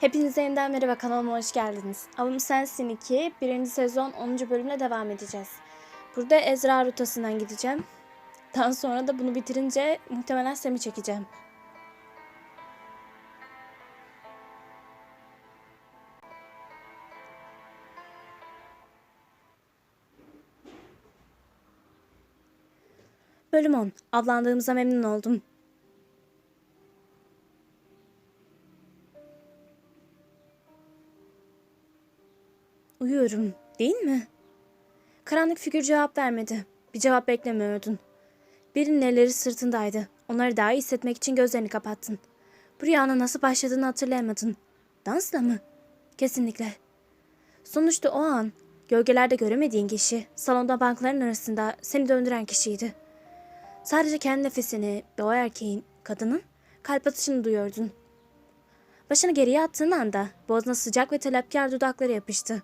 Hepinize yeniden merhaba kanalıma hoş geldiniz. Avım Sensin 2 birinci sezon 10. bölümle devam edeceğiz. Burada Ezra rotasından gideceğim. Daha sonra da bunu bitirince muhtemelen Sem'i çekeceğim. Bölüm 10. Avlandığımıza memnun oldum. Uyuyorum, değil mi? Karanlık figür cevap vermedi. Bir cevap beklemiyordun. Birinin elleri sırtındaydı. Onları daha iyi hissetmek için gözlerini kapattın. Bu rüyanın nasıl başladığını hatırlayamadın. Dansla mı? Kesinlikle. Sonuçta o an gölgelerde göremediğin kişi salonda bankların arasında seni döndüren kişiydi. Sadece kendi nefesini ve o erkeğin, kadının kalp atışını duyuyordun. Başını geriye attığın anda boğazına sıcak ve telepkar dudakları yapıştı.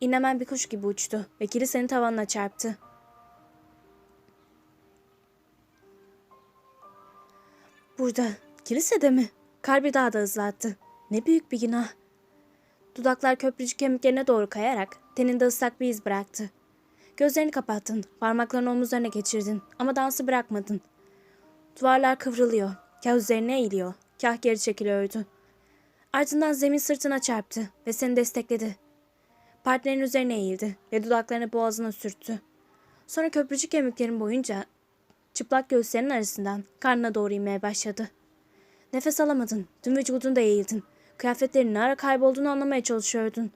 İnlemen bir kuş gibi uçtu ve kilisenin tavanına çarptı. Burada, kilisede mi? Kalbi daha da hızlattı. Ne büyük bir günah. Dudaklar köprücük kemiklerine doğru kayarak teninde ıslak bir iz bıraktı. Gözlerini kapattın, parmaklarını omuzlarına geçirdin ama dansı bırakmadın. Duvarlar kıvrılıyor, kah üzerine eğiliyor, kah geri çekiliyordu. Ardından zemin sırtına çarptı ve seni destekledi. Partnerin üzerine eğildi ve dudaklarını boğazına sürttü. Sonra köprücük kemiklerin boyunca çıplak göğüslerin arasından karnına doğru inmeye başladı. Nefes alamadın, tüm vücudunda eğildin. Kıyafetlerinin ne ara kaybolduğunu anlamaya çalışıyordun.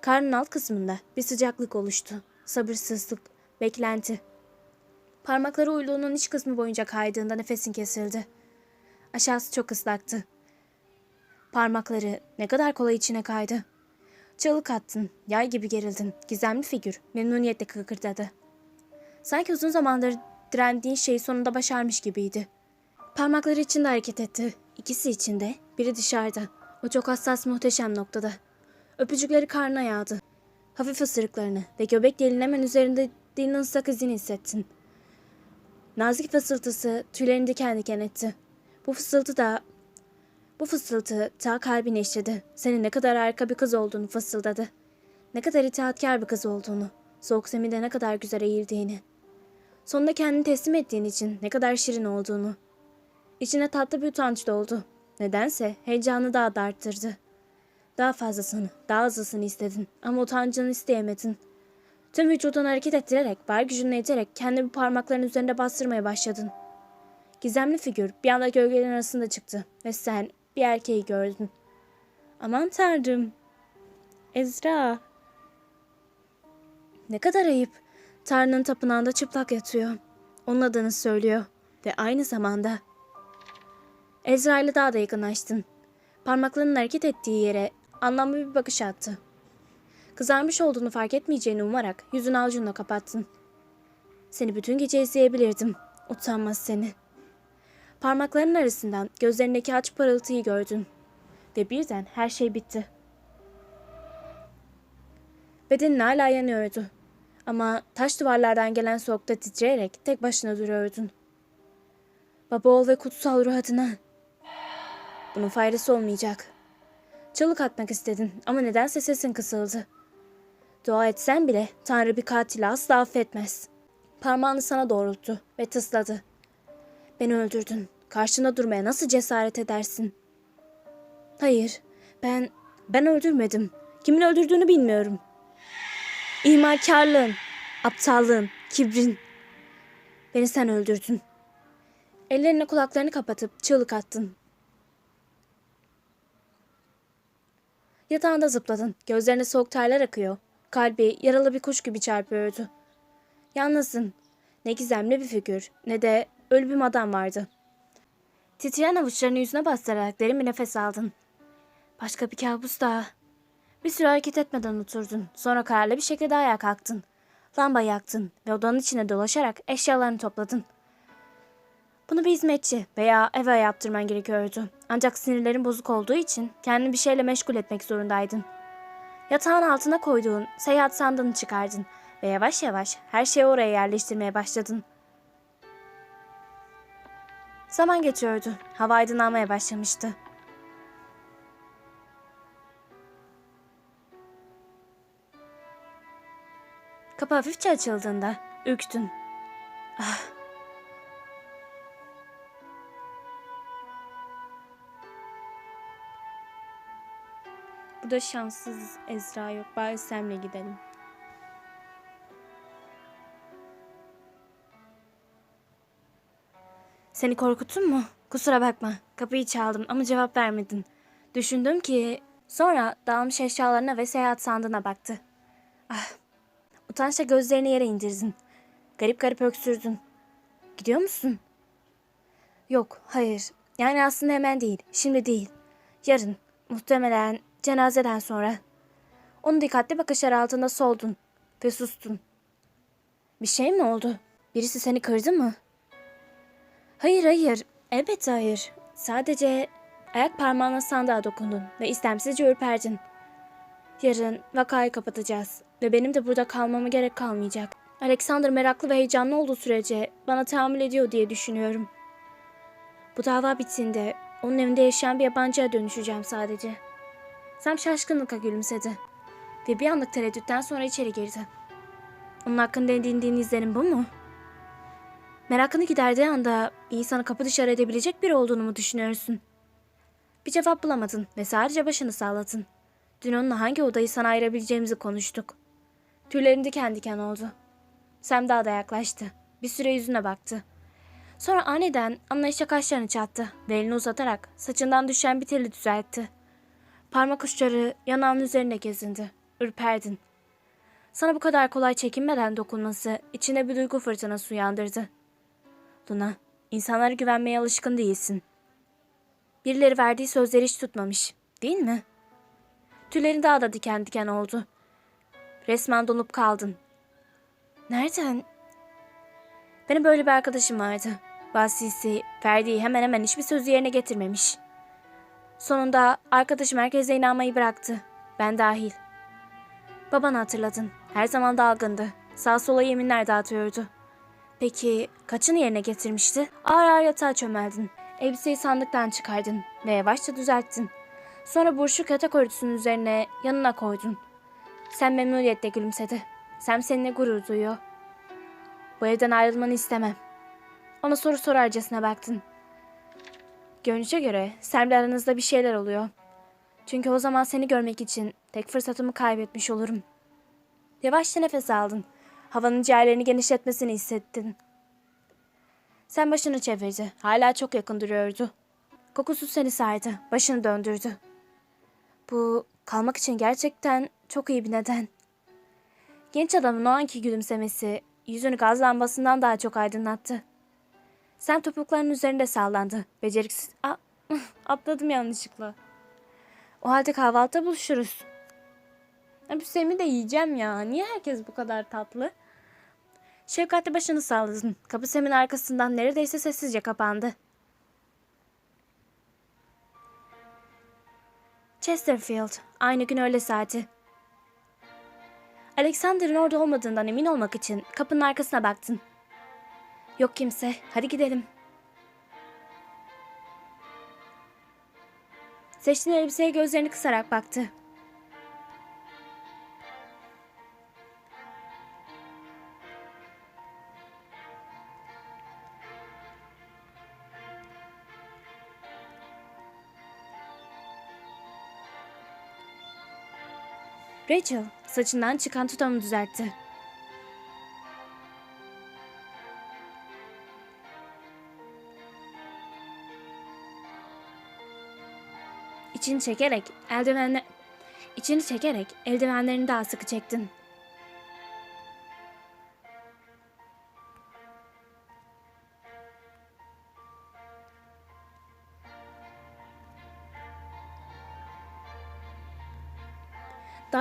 Karnın alt kısmında bir sıcaklık oluştu. Sabırsızlık, beklenti. Parmakları uyluğunun iç kısmı boyunca kaydığında nefesin kesildi. Aşağısı çok ıslaktı. Parmakları ne kadar kolay içine kaydı. Çığlık attın, yay gibi gerildin. Gizemli figür memnuniyetle kıkırdadı. Sanki uzun zamandır direndiğin şeyi sonunda başarmış gibiydi. Parmakları içinde hareket etti. İkisi içinde, biri dışarıda. O çok hassas muhteşem noktada. Öpücükleri karnına yağdı. Hafif ısırıklarını ve göbek deliğinin hemen üzerinde dilinin ıslak izini hissettin. Nazik fısıltısı tüylerini diken diken etti. Bu fısıltı da bu fısıltı ta kalbine işledi. Senin ne kadar harika bir kız olduğunu fısıldadı. Ne kadar itaatkar bir kız olduğunu. Soğuk zeminde ne kadar güzel eğildiğini. Sonunda kendini teslim ettiğin için ne kadar şirin olduğunu. İçine tatlı bir utanç doldu. Nedense heyecanı daha da arttırdı. Daha fazlasını, daha hızlısını istedin ama utancını isteyemedin. Tüm vücudunu hareket ettirerek, var gücünle iterek kendini parmakların üzerinde bastırmaya başladın. Gizemli figür bir anda gölgelerin arasında çıktı ve sen bir erkeği gördün. Aman tanrım. Ezra. Ne kadar ayıp. Tanrı'nın tapınağında çıplak yatıyor. Onun adını söylüyor. Ve aynı zamanda. Ezra ile daha da yakınlaştın. Parmaklarının hareket ettiği yere anlamlı bir bakış attı. Kızarmış olduğunu fark etmeyeceğini umarak yüzünü avucunla kapattın. Seni bütün gece izleyebilirdim. Utanmaz seni. Parmaklarının arasından gözlerindeki aç parıltıyı gördün. Ve birden her şey bitti. Bedenin hala yanıyordu. Ama taş duvarlardan gelen soğukta titreyerek tek başına duruyordun. Baba ol ve kutsal ruh adına. Bunun faydası olmayacak. Çığlık atmak istedin ama nedense sesin kısıldı. Dua etsen bile Tanrı bir katili asla affetmez. Parmağını sana doğrulttu ve tısladı. Beni öldürdün. Karşında durmaya nasıl cesaret edersin? Hayır, ben ben öldürmedim. Kimin öldürdüğünü bilmiyorum. İhmalkarlığın, aptallığın, kibrin. Beni sen öldürdün. Ellerine kulaklarını kapatıp çığlık attın. Yatağında zıpladın. Gözlerine soğuk terler akıyor. Kalbi yaralı bir kuş gibi çarpıyordu. Yalnızsın. Ne gizemli bir figür ne de ölü bir adam vardı. Titreyen avuçlarını yüzüne bastırarak derin bir nefes aldın. Başka bir kabus daha. Bir süre hareket etmeden oturdun. Sonra kararlı bir şekilde ayağa kalktın. Lamba yaktın ve odanın içine dolaşarak eşyalarını topladın. Bunu bir hizmetçi veya eve yaptırman gerekiyordu. Ancak sinirlerin bozuk olduğu için kendini bir şeyle meşgul etmek zorundaydın. Yatağın altına koyduğun seyahat sandığını çıkardın ve yavaş yavaş her şeyi oraya yerleştirmeye başladın. Zaman geçiyordu. Hava aydınlanmaya başlamıştı. Kapı hafifçe açıldığında ürktün. Ah. Burada şanssız Ezra yok. Bari Sem'le gidelim. Seni korkuttun mu? Kusura bakma. Kapıyı çaldım ama cevap vermedin. Düşündüm ki sonra dağılmış eşyalarına ve seyahat sandığına baktı. Ah. Utançla gözlerini yere indirdin. Garip garip öksürdün. Gidiyor musun? Yok, hayır. Yani aslında hemen değil. Şimdi değil. Yarın. Muhtemelen cenazeden sonra. Onun dikkatli bakışları altında soldun ve sustun. Bir şey mi oldu? Birisi seni kırdı mı? Hayır hayır. Elbette hayır. Sadece ayak parmağına sandığa dokundun ve istemsizce ürperdin. Yarın vakayı kapatacağız ve benim de burada kalmama gerek kalmayacak. Alexander meraklı ve heyecanlı olduğu sürece bana tahammül ediyor diye düşünüyorum. Bu dava bittiğinde onun evinde yaşayan bir yabancıya dönüşeceğim sadece. Sam şaşkınlıkla gülümsedi ve bir anlık tereddütten sonra içeri girdi. Onun hakkında edindiğin izlenim bu mu? Merakını giderdiği anda insanı kapı dışarı edebilecek biri olduğunu mu düşünüyorsun? Bir cevap bulamadın ve sadece başını salladın. Dün onunla hangi odayı sana ayırabileceğimizi konuştuk. Tüylerin diken diken oldu. Sam daha da yaklaştı. Bir süre yüzüne baktı. Sonra aniden anlayışla kaşlarını çattı ve elini uzatarak saçından düşen bir teli düzeltti. Parmak uçları yanağının üzerine gezindi. Ürperdin. Sana bu kadar kolay çekinmeden dokunması içinde bir duygu fırtınası uyandırdı. Luna, insanlara güvenmeye alışkın değilsin. Birileri verdiği sözleri hiç tutmamış, değil mi? Tüylerin daha da diken diken oldu. Resmen donup kaldın. Nereden? Benim böyle bir arkadaşım vardı. Vasisi, Ferdi'yi hemen hemen hiçbir sözü yerine getirmemiş. Sonunda arkadaşım herkese inanmayı bıraktı. Ben dahil. Babanı hatırladın. Her zaman dalgındı. Sağ sola yeminler dağıtıyordu. Peki kaçını yerine getirmişti? Ağır ağır yatağa çömeldin. Elbiseyi sandıktan çıkardın ve yavaşça düzelttin. Sonra burşuk yatak örtüsünün üzerine yanına koydun. Sen memnuniyetle gülümsedi. Sam seninle gurur duyuyor. Bu evden ayrılmanı istemem. Ona soru sorarcasına baktın. Görünüşe göre Sam'le aranızda bir şeyler oluyor. Çünkü o zaman seni görmek için tek fırsatımı kaybetmiş olurum. Yavaşça nefes aldın. Havanın ciğerlerini genişletmesini hissettin. Sen başını çevirdi. Hala çok yakın duruyordu. Kokusu seni sardı. Başını döndürdü. Bu kalmak için gerçekten çok iyi bir neden. Genç adamın o anki gülümsemesi yüzünü gaz lambasından daha çok aydınlattı. Sen topuklarının üzerinde sallandı. Beceriksiz... Aa, atladım yanlışlıkla. O halde kahvaltıda buluşuruz. Abi Sem'i de yiyeceğim ya. Niye herkes bu kadar tatlı? Şefkatli başını salladın. Kapı Sem'in arkasından neredeyse sessizce kapandı. Chesterfield. Aynı gün öğle saati. Alexander'ın orada olmadığından emin olmak için kapının arkasına baktın. Yok kimse. Hadi gidelim. Seçtiğin elbiseye gözlerini kısarak baktı. Rachel saçından çıkan tutamı düzeltti. İçini çekerek eldivenle içini çekerek eldivenlerini daha sıkı çektin.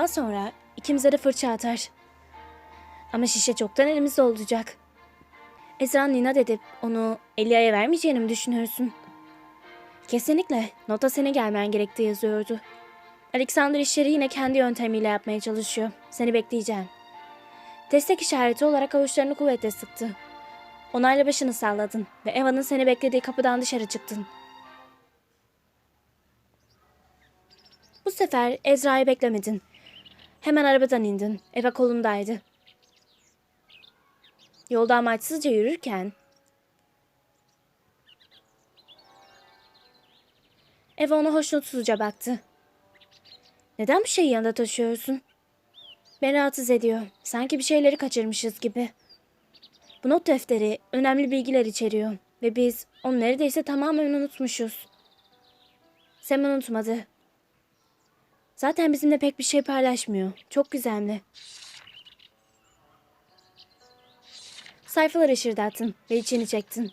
Daha sonra ikimize de fırça atar. Ama şişe çoktan elimizde olacak. Ezra'nın inat edip onu Elia'ya vermeyeceğini mi düşünüyorsun? Kesinlikle. Nota seni gelmen gerektiği yazıyordu. Alexander işleri yine kendi yöntemiyle yapmaya çalışıyor. Seni bekleyeceğim. Destek işareti olarak avuçlarını kuvvetle sıktı. Onayla başını salladın ve Eva'nın seni beklediği kapıdan dışarı çıktın. Bu sefer Ezra'yı beklemedin. Hemen arabadan indin. Eva kolundaydı. yolda amaçsızca yürürken Eva ona hoşnutsuzca baktı. Neden bu şeyi yanında taşıyorsun? Beni rahatsız ediyor. Sanki bir şeyleri kaçırmışız gibi. Bu not defteri önemli bilgiler içeriyor ve biz onu neredeyse tamamen unutmuşuz. Sam unutmadı. Zaten bizimle pek bir şey paylaşmıyor. Çok gizemli. Sayfaları ışırdattın ve içini çektin.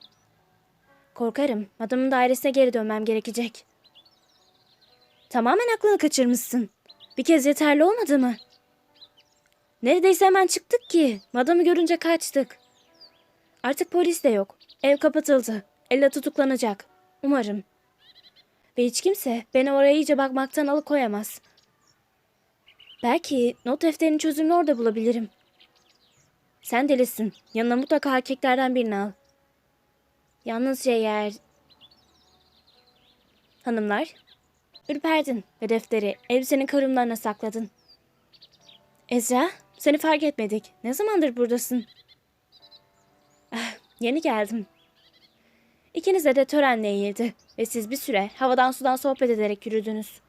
Korkarım adamın dairesine geri dönmem gerekecek. Tamamen aklını kaçırmışsın. Bir kez yeterli olmadı mı? Neredeyse hemen çıktık ki. Madamı görünce kaçtık. Artık polis de yok. Ev kapatıldı. Ella tutuklanacak. Umarım. Ve hiç kimse beni oraya iyice bakmaktan alıkoyamaz. Belki not defterinin çözümünü orada bulabilirim. Sen delisin. Yanına mutlaka erkeklerden birini al. Yalnızca eğer... Hanımlar, ürperdin ve defteri elbisenin karımlarına sakladın. Ezra, seni fark etmedik. Ne zamandır buradasın? Ah, yeni geldim. İkinize de törenle eğildi ve siz bir süre havadan sudan sohbet ederek yürüdünüz.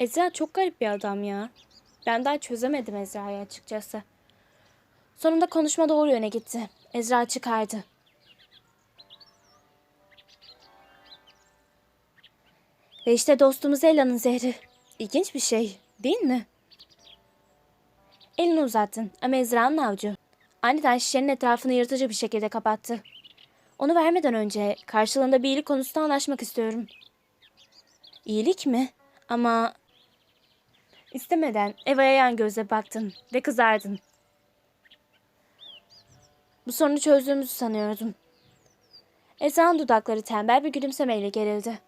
Ezra çok garip bir adam ya. Ben daha çözemedim Ezra'yı açıkçası. Sonunda konuşma doğru yöne gitti. Ezra çıkardı. Ve işte dostumuz Ela'nın zehri. İlginç bir şey, değil mi? Elini uzattın ama Ezra'nın avucu. Aniden şişenin etrafını yırtıcı bir şekilde kapattı. Onu vermeden önce karşılığında bir iyilik konusunda anlaşmak istiyorum. İyilik mi? Ama... İstemeden Eva'ya yan gözle baktın ve kızardın. Bu sorunu çözdüğümüzü sanıyordum. Ezra'nın dudakları tembel bir gülümsemeyle gerildi.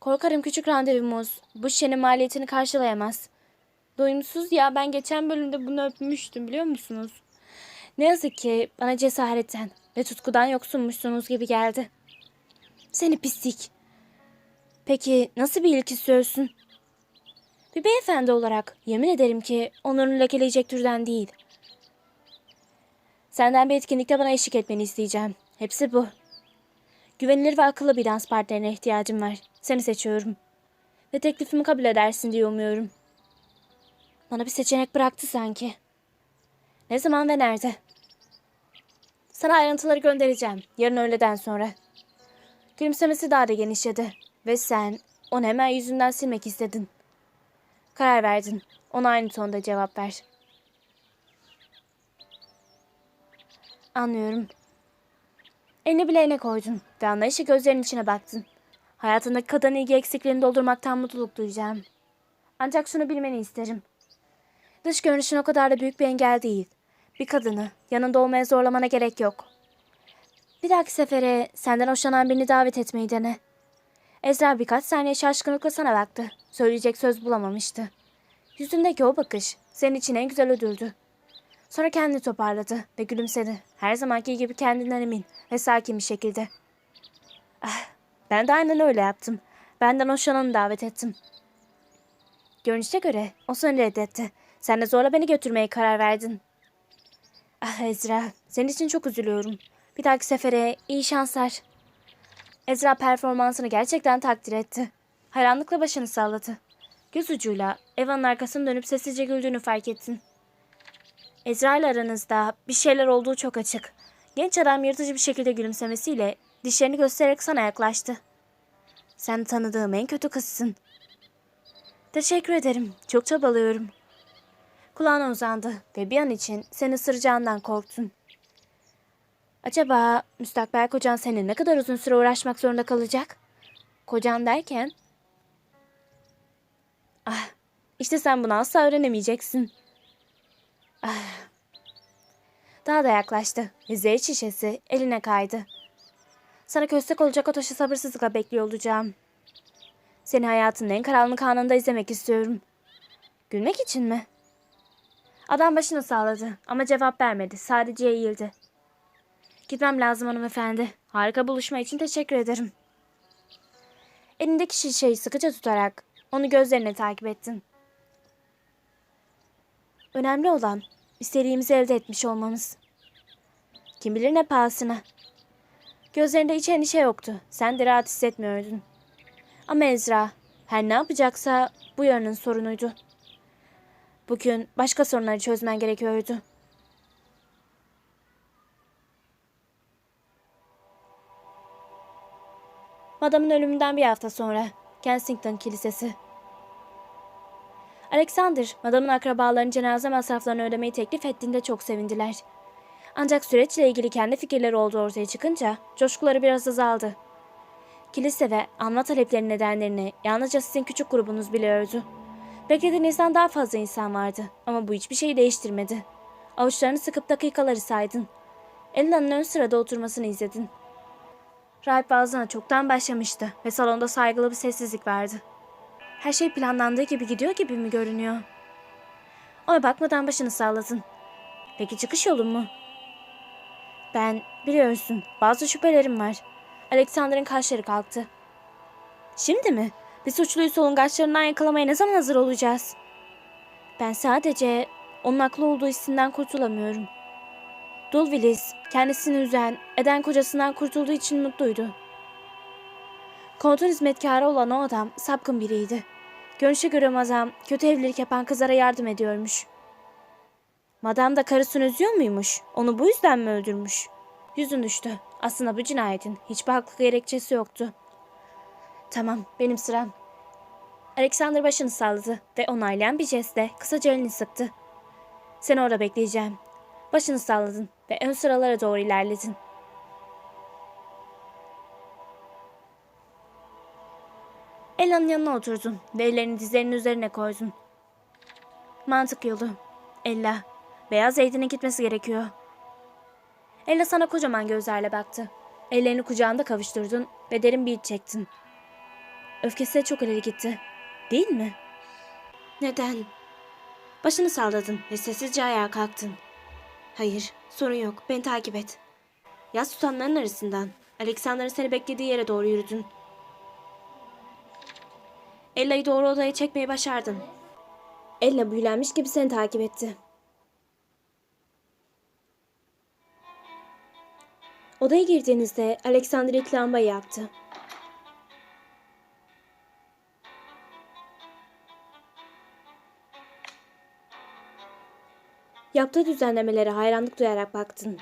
Korkarım küçük randevumuz bu şişenin maliyetini karşılayamaz. Doyumsuz ya ben geçen bölümde bunu öpmüştüm biliyor musunuz? Ne yazık ki bana cesaretten ve tutkudan yoksunmuşsunuz gibi geldi. Seni pislik. Peki nasıl bir iyilik istiyorsun? Bir beyefendi olarak yemin ederim ki onurunu lekeleyecek türden değil. Senden bir etkinlikte bana eşlik etmeni isteyeceğim. Hepsi bu. Güvenilir ve akıllı bir dans partnerine ihtiyacım var. Seni seçiyorum. Ve teklifimi kabul edersin diye umuyorum. Bana bir seçenek bıraktı sanki. Ne zaman ve nerede? Sana ayrıntıları göndereceğim. Yarın öğleden sonra. Gülümsemesi daha da genişledi. Ve sen onu hemen yüzünden silmek istedin. Karar verdin. Ona aynı tonda cevap ver. Anlıyorum. Elini bileğine koydun ve anlayışla gözlerinin içine baktın. Hayatındaki kadın ilgi eksiklerini doldurmaktan mutluluk duyacağım. Ancak şunu bilmeni isterim. Dış görünüşün o kadar da büyük bir engel değil. Bir kadını yanında olmaya zorlamana gerek yok. Bir dahaki sefere senden hoşlanan birini davet etmeyi dene. Ezra birkaç saniye şaşkınlıkla sana baktı. Söyleyecek söz bulamamıştı. Yüzündeki o bakış senin için en güzel ödüldü. Sonra kendini toparladı ve gülümsedi. Her zamanki gibi kendinden emin ve sakin bir şekilde. Ah, ben de aynen öyle yaptım. Benden hoşlananı davet ettim. Görünüşe göre o seni reddetti. Sen de zorla beni götürmeye karar verdin. Ah Ezra, senin için çok üzülüyorum. Bir dahaki sefere iyi şanslar. Ezra performansını gerçekten takdir etti. Hayranlıkla başını salladı. Göz ucuyla Eva'nın arkasını dönüp sessizce güldüğünü fark ettin. Ezra ile aranızda bir şeyler olduğu çok açık. Genç adam yırtıcı bir şekilde gülümsemesiyle dişlerini göstererek sana yaklaştı. Sen tanıdığım en kötü kızsın. Teşekkür ederim. Çok çabalıyorum. Kulağına uzandı ve bir an için seni ısıracağından korktun. Acaba müstakbel kocan senin ne kadar uzun süre uğraşmak zorunda kalacak? Kocan derken? Ah, işte sen bunu asla öğrenemeyeceksin. Ah. Daha da yaklaştı ve zehir şişesi eline kaydı. Sana köstek olacak o taşı sabırsızlıkla bekliyor olacağım. Seni hayatının en karanlık anında izlemek istiyorum. Gülmek için mi? Adam başını sağladı ama cevap vermedi. Sadece eğildi. Gitmem lazım hanımefendi. Harika buluşma için teşekkür ederim. Elindeki şişeyi sıkıca tutarak onu gözlerine takip ettin. Önemli olan istediğimizi elde etmiş olmamız. Kim bilir ne pahasına. Gözlerinde hiç endişe yoktu. Sen de rahat hissetmiyordun. Ama Ezra her ne yapacaksa bu yarının sorunuydu. Bugün başka sorunları çözmen gerekiyordu. Madamın ölümünden bir hafta sonra Kensington Kilisesi. Alexander, madamın akrabalarının cenaze masraflarını ödemeyi teklif ettiğinde çok sevindiler. Ancak süreçle ilgili kendi fikirleri olduğu ortaya çıkınca coşkuları biraz azaldı. Kilise ve anma taleplerinin nedenlerini yalnızca sizin küçük grubunuz biliyordu. Beklediğinizden daha fazla insan vardı ama bu hiçbir şeyi değiştirmedi. Avuçlarını sıkıp dakikaları saydın. Elina'nın ön sırada oturmasını izledin. Rahip vaazına çoktan başlamıştı ve salonda saygılı bir sessizlik vardı. Her şey planlandığı gibi gidiyor gibi mi görünüyor? Ona bakmadan başını salladın. Peki çıkış yolun mu? Ben biliyorsun bazı şüphelerim var. Alexander'ın kaşları kalktı. Şimdi mi? Bir suçluyu solungaçlarından yakalamaya ne zaman hazır olacağız? Ben sadece onun haklı olduğu hissinden kurtulamıyorum. Dul Willis kendisini üzen, eden kocasından kurtulduğu için mutluydu. Kontun hizmetkarı olan o adam sapkın biriydi. Görünüşe göre madam kötü evlilik yapan kızlara yardım ediyormuş. Madam da karısını üzüyor muymuş? Onu bu yüzden mi öldürmüş? Yüzün düştü. Aslında bu cinayetin hiçbir haklı gerekçesi yoktu. Tamam, benim sıram. Alexander başını salladı ve onaylayan bir jestle kısaca elini sıktı. Seni orada bekleyeceğim. Başını salladın ve ön sıralara doğru ilerledin. Ella'nın yanına oturdun ve ellerini dizlerinin üzerine koydun. Mantık yolu. Ella, beyaz Zeytin'in gitmesi gerekiyor. Ella sana kocaman gözlerle baktı. Ellerini kucağında kavuşturdun ve derin bir iç çektin. Öfkesi de çok ileri gitti. Değil mi? Neden? Başını salladın ve sessizce ayağa kalktın. Hayır, sorun yok. Beni takip et. Yaz tutanların arasından Alexander'ın seni beklediği yere doğru yürüdün. Ella'yı doğru odaya çekmeyi başardın. Ella büyülenmiş gibi seni takip etti. Odaya girdiğinizde Alexander ilk lambayı yaktı. Yaptığı düzenlemelere hayranlık duyarak baktın.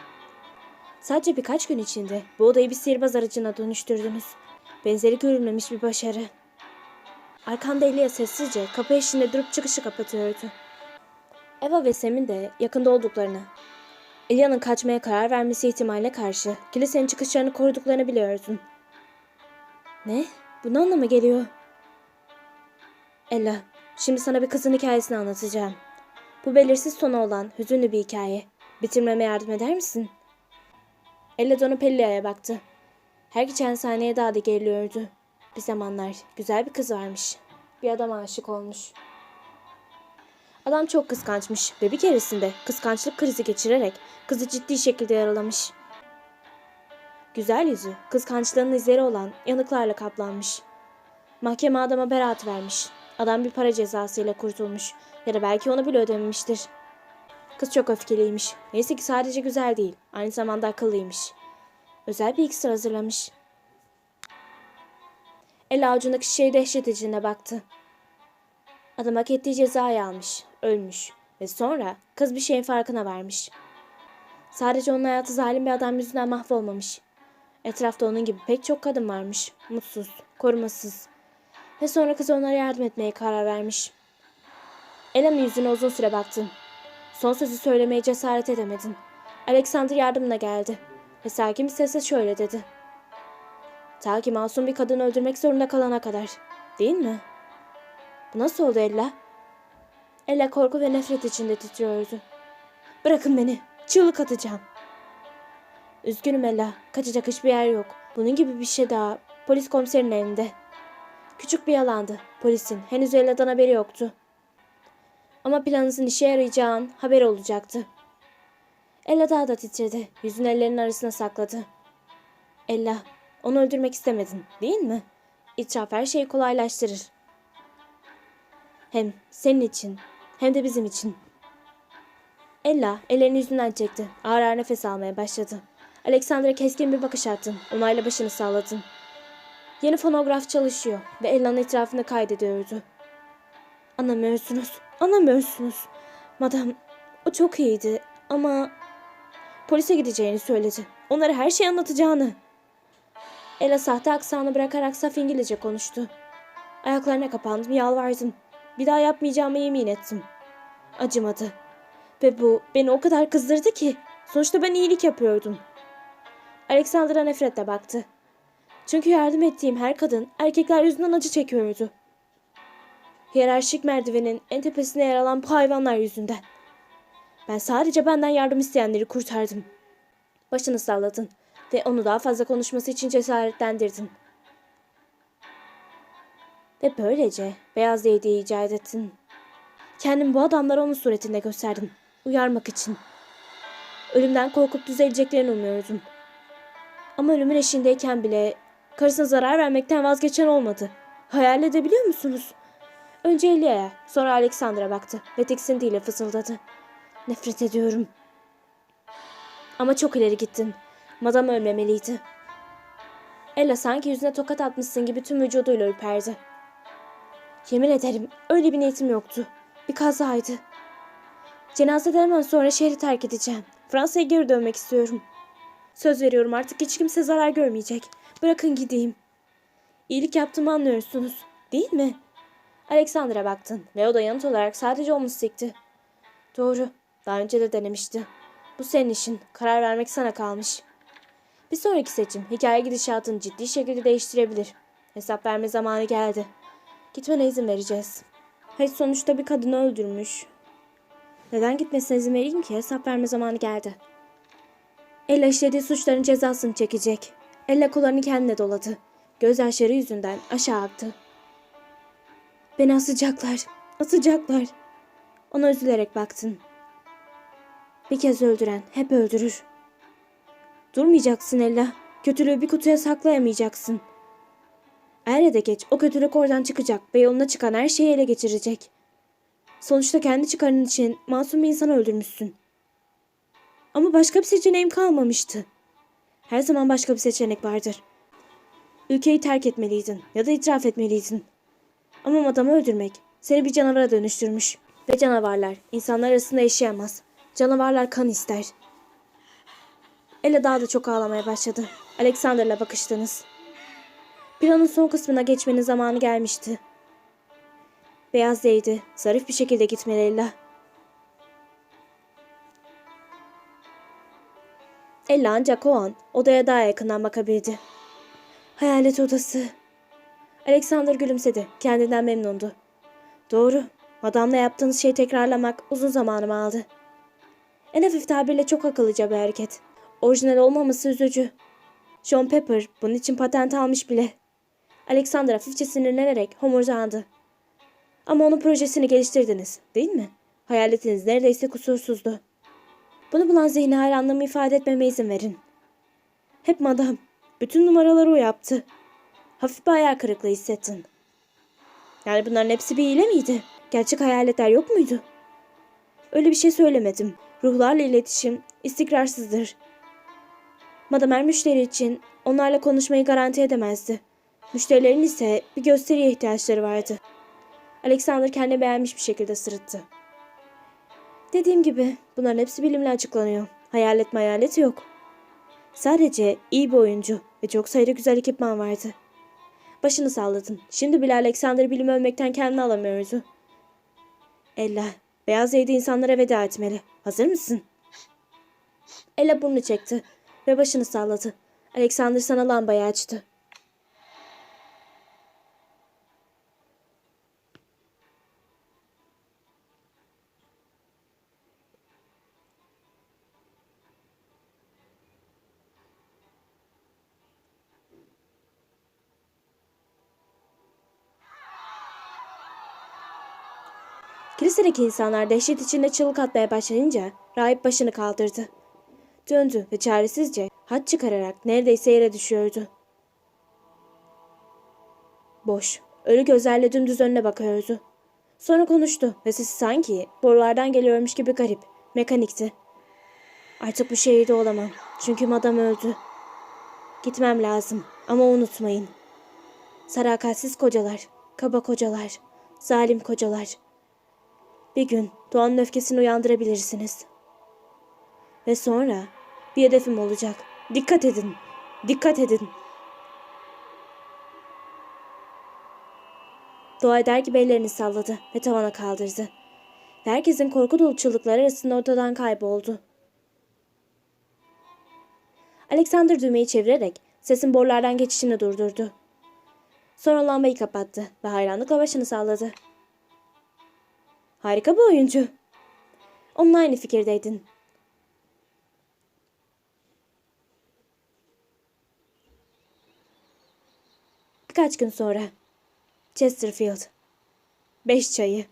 Sadece birkaç gün içinde bu odayı bir sihirbaz aracına dönüştürdünüz. Benzeri görülmemiş bir başarı. Arkanda Elia sessizce kapı eşiğinde durup çıkışı kapatıyordu. Eva ve Sam'in de yakında olduklarını, Elia'nın kaçmaya karar vermesi ihtimaline karşı kilisenin çıkışlarını koruduklarını biliyordun. Ne? Bu ne anlama geliyor? Ella, şimdi sana bir kızın hikayesini anlatacağım. Bu belirsiz sonu olan hüzünlü bir hikaye. Bitirmeme yardım eder misin? Ella dönüp Elia'ya baktı. Her geçen saniye daha da geriliyordu. Bir zamanlar güzel bir kız varmış. Bir adam aşık olmuş. Adam çok kıskançmış ve bir keresinde kıskançlık krizi geçirerek kızı ciddi şekilde yaralamış. Güzel yüzü kıskançlığının izleri olan yanıklarla kaplanmış. Mahkeme adama beraat vermiş. Adam bir para cezasıyla kurtulmuş ya da belki onu bile ödememiştir. Kız çok öfkeliymiş. Neyse ki sadece güzel değil, aynı zamanda akıllıymış. Özel bir iksir hazırlamış. El avucundaki şişeye dehşet içinde baktı. Adam hak ettiği cezayı almış, ölmüş ve sonra kız bir şeyin farkına varmış. Sadece onun hayatı zalim bir adam yüzünden mahvolmamış. Etrafta onun gibi pek çok kadın varmış, mutsuz, korumasız. Ve sonra kız onlara yardım etmeye karar vermiş. Ela'nın yüzüne uzun süre baktın. Son sözü söylemeye cesaret edemedin. Alexander yardımına geldi. Ve sakin bir sesle şöyle dedi. Ta ki masum bir kadını öldürmek zorunda kalana kadar. Değil mi? Bu nasıl oldu Ella? Ella korku ve nefret içinde titriyordu. Bırakın beni. Çığlık atacağım. Üzgünüm Ella. Kaçacak hiçbir yer yok. Bunun gibi bir şey daha. Polis komiserinin elinde. Küçük bir yalandı. Polisin henüz Ella'dan haberi yoktu. Ama planınızın işe yarayacağın haber olacaktı. Ella daha da titredi. Yüzünü ellerinin arasına sakladı. Ella, onu öldürmek istemedin, değil mi? İtiraf her şeyi kolaylaştırır. Hem senin için, hem de bizim için. Ella ellerini yüzünden çekti. Ağır ağır nefes almaya başladı. Alexander'a keskin bir bakış attın. Onayla başını salladın. Yeni fonograf çalışıyor ve Ella'nın etrafını kaydediyordu. Anlamıyorsunuz. Anlamıyorsunuz. Madam o çok iyiydi ama polise gideceğini söyledi. Onlara her şeyi anlatacağını. Ella sahte aksanı bırakarak saf İngilizce konuştu. Ayaklarına kapandım, yalvardım. Bir daha yapmayacağıma yemin ettim. Acımadı. Ve bu beni o kadar kızdırdı ki. Sonuçta ben iyilik yapıyordum. Alexander'a nefretle baktı. Çünkü yardım ettiğim her kadın erkekler yüzünden acı çekiyordu. Hiyerarşik merdivenin en tepesine yer alan bu hayvanlar yüzünden. Ben sadece benden yardım isteyenleri kurtardım. Başını salladın ve onu daha fazla konuşması için cesaretlendirdin. Ve böylece beyaz değdiği icat ettin. Kendimi bu adamlara onun suretinde gösterdim. Uyarmak için. Ölümden korkup düzeleceklerini umuyordum. Ama ölümün eşiğindeyken bile karısına zarar vermekten vazgeçen olmadı. Hayal edebiliyor musunuz? Önce Elia'ya, sonra Alexander'a baktı ve tiksintiyle fısıldadı. Nefret ediyorum. Ama çok ileri gittin. Madam ölmemeliydi. Ella sanki yüzüne tokat atmışsın gibi tüm vücuduyla ürperdi. Yemin ederim öyle bir niyetim yoktu. Bir kazaydı. Cenazeden hemen sonra şehri terk edeceğim. Fransa'ya geri dönmek istiyorum. Söz veriyorum artık hiç kimse zarar görmeyecek. Bırakın gideyim. İyilik yaptığımı anlıyorsunuz. Değil mi? Alexander'a baktın ve o da yanıt olarak sadece omuz sikti. Doğru. Daha önce de denemişti. Bu senin işin. Karar vermek sana kalmış. Bir sonraki seçim hikaye gidişatını ciddi şekilde değiştirebilir. Hesap verme zamanı geldi. Gitmene izin vereceğiz. Hayır sonuçta bir kadını öldürmüş. Neden gitmesine izin vereyim ki? Hesap verme zamanı geldi. Ella işlediği suçların cezasını çekecek. Ella kollarını kendine doladı. Gözyaşları yüzünden aşağı aktı. Beni asacaklar. Asacaklar. Ona üzülerek baktın. Bir kez öldüren hep öldürür. Durmayacaksın Ella. Kötülüğü bir kutuya saklayamayacaksın. Er ya da geç o kötülük oradan çıkacak ve yoluna çıkan her şeyi ele geçirecek. Sonuçta kendi çıkarın için masum bir insanı öldürmüşsün. Ama başka bir seçeneğim kalmamıştı. Her zaman başka bir seçenek vardır. Ülkeyi terk etmeliydin ya da itiraf etmeliydin. Ama adamı öldürmek seni bir canavara dönüştürmüş. Ve canavarlar insanlar arasında yaşayamaz. Canavarlar kan ister. Ella daha da çok ağlamaya başladı. Alexander'la bakıştınız. Planın son kısmına geçmenin zamanı gelmişti. Beyaz değdi. Zarif bir şekilde gitmeli Ella. Ella ancak o an odaya daha yakından bakabildi. Hayalet odası. Alexander gülümsedi. Kendinden memnundu. Doğru. Madamla yaptığınız şeyi tekrarlamak uzun zamanımı aldı. En hafif tabirle çok akıllıca bir hareket. Orijinal olmaması üzücü. John Pepper bunun için patent almış bile. Alexander hafifçe sinirlenerek homurdandı. Ama onun projesini geliştirdiniz, değil mi? Hayaletiniz neredeyse kusursuzdu. Bunu bulan zihni hayranlığımı ifade etmeme izin verin. Hep madam. Bütün numaraları o yaptı. Hafif bir hayal kırıklığı hissettin. Yani bunların hepsi bir hile miydi? Gerçek hayaletler yok muydu? Öyle bir şey söylemedim. Ruhlarla iletişim istikrarsızdır. Madam her müşteri için onlarla konuşmayı garanti edemezdi. Müşterilerin ise bir gösteriye ihtiyaçları vardı. Alexander kendini beğenmiş bir şekilde sırıttı. Dediğim gibi bunların hepsi bilimle açıklanıyor. Hayalet hayalet yok. Sadece iyi bir oyuncu ve çok sayıda güzel ekipman vardı. Başını salladın. Şimdi bile Alexander bilim övmekten kendini alamıyordu. Ella, beyaz yedi insanlara veda etmeli. Hazır mısın? Ella burnunu çekti ve başını salladı. Alexander sana lambayı açtı. Kilisedeki insanlar dehşet içinde çığlık atmaya başlayınca rahip başını kaldırdı. Döndü ve çaresizce hat çıkararak neredeyse yere düşüyordu. Boş, ölü gözlerle dümdüz önüne bakıyordu. Sonra konuştu ve sesi sanki borulardan geliyormuş gibi garip Mekanikti. Artık bu şehirde olamam. Çünkü madam öldü. Gitmem lazım ama unutmayın. Sarakatsiz kocalar, kaba kocalar, zalim kocalar. Bir gün doğanın öfkesini uyandırabilirsiniz. Ve sonra bir hedefim olacak. Dikkat edin. Dikkat edin. Dua eder gibi ellerini salladı ve tavana kaldırdı. Ve herkesin korku dolu çığlıkları arasında ortadan kayboldu. Alexander düğmeyi çevirerek sesin borulardan geçişini durdurdu. Sonra lambayı kapattı ve hayranlıkla başını salladı. Harika bir oyuncu. Onunla aynı fikirdeydin. Birkaç gün sonra. Chesterfield. Beş çayı.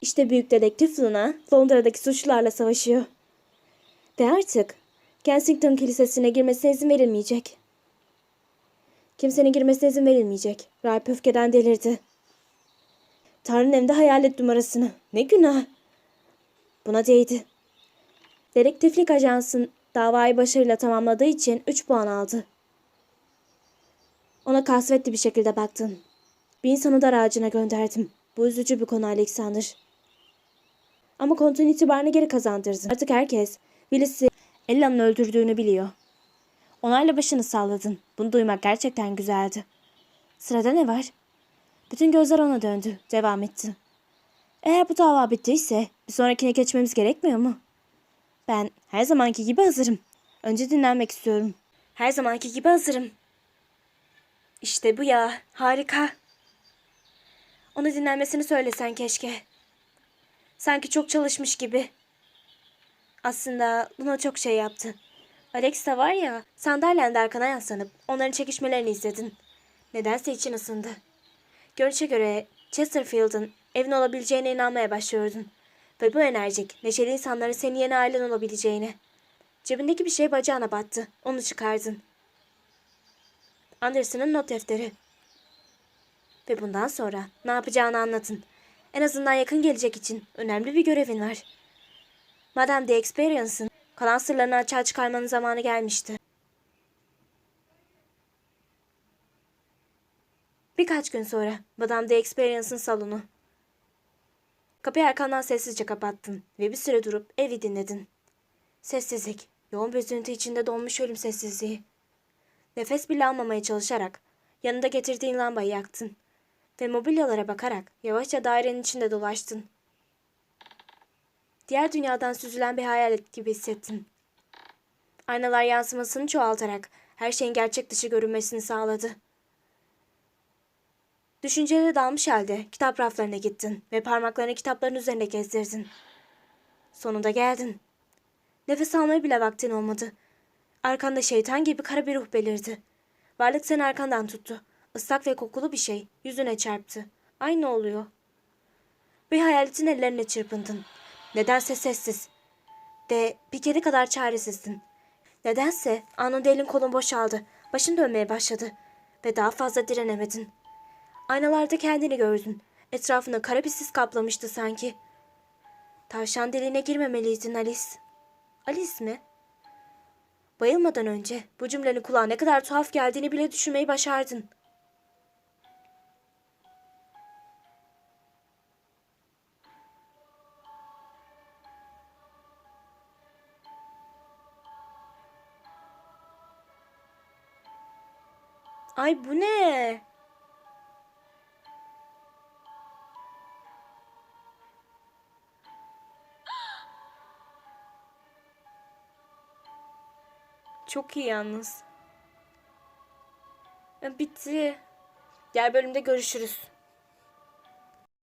İşte büyük dedektif Luna Londra'daki suçlularla savaşıyor. Ve artık Kensington Kilisesi'ne girmesine izin verilmeyecek. Kimsenin girmesine izin verilmeyecek. Rahip öfkeden delirdi. Tanrı'nın hem de hayalet numarasını. Ne günah. Buna değdi. Dedektiflik ajansın davayı başarıyla tamamladığı için 3 puan aldı. Ona kasvetli bir şekilde baktın. Bir insanı dar ağacına gönderdim. Bu üzücü bir konu Alexander. Ama kontun itibarını geri kazandırdın. Artık herkes Willis'i Ella'nın öldürdüğünü biliyor. Onayla başını salladın. Bunu duymak gerçekten güzeldi. Sırada ne var? Bütün gözler ona döndü. Devam etti. Eğer bu dava bittiyse bir sonrakine geçmemiz gerekmiyor mu? Ben her zamanki gibi hazırım. Önce dinlenmek istiyorum. Her zamanki gibi hazırım. İşte bu ya. Harika. Ona dinlenmesini söylesen keşke. Sanki çok çalışmış gibi. Aslında Luna çok şey yaptı. Alex de var ya, sandalyende arkana yaslanıp onların çekişmelerini izledin. Nedense için ısındı. Görüşe göre Chesterfield'ın evin olabileceğine inanmaya başlıyordun. Ve bu enerjik, neşeli insanların senin yeni ailen olabileceğine. Cebindeki bir şey bacağına battı. Onu çıkardın. Anderson'ın not defteri. Ve bundan sonra ne yapacağını anlatın. En azından yakın gelecek için önemli bir görevin var. Madame de Experience'ın kalan sırlarını açığa çıkarmanın zamanı gelmişti. Birkaç gün sonra Madame de Experience'ın salonu. Kapıyı arkandan sessizce kapattın ve bir süre durup evi dinledin. Sessizlik, yoğun bir üzüntü içinde donmuş ölüm sessizliği. Nefes bile almamaya çalışarak yanında getirdiğin lambayı yaktın ve mobilyalara bakarak yavaşça dairenin içinde dolaştın. Diğer dünyadan süzülen bir hayalet gibi hissettin. Aynalar yansımasını çoğaltarak her şeyin gerçek dışı görünmesini sağladı. Düşüncelere dalmış halde kitap raflarına gittin ve parmaklarını kitapların üzerinde gezdirdin. Sonunda geldin. Nefes almaya bile vaktin olmadı. Arkanda şeytan gibi kara bir ruh belirdi. Varlık seni arkandan tuttu. Islak ve kokulu bir şey yüzüne çarptı. Aynı oluyor. Bir hayaletin ellerine çırpındın. Nedense sessiz. Ve bir kedi kadar çaresizdin. Nedense anında elin kolun boşaldı. Başın dönmeye başladı. Ve daha fazla direnemedin. Aynalarda kendini gördün. Etrafını kara bir sis kaplamıştı sanki. Tavşan deliğine girmemeliydin Alice. Alice mi? Bayılmadan önce bu cümlenin kulağa ne kadar tuhaf geldiğini bile düşünmeyi başardın. Ay bu ne? Çok iyi yalnız. Ya, Bitti. Diğer bölümde görüşürüz.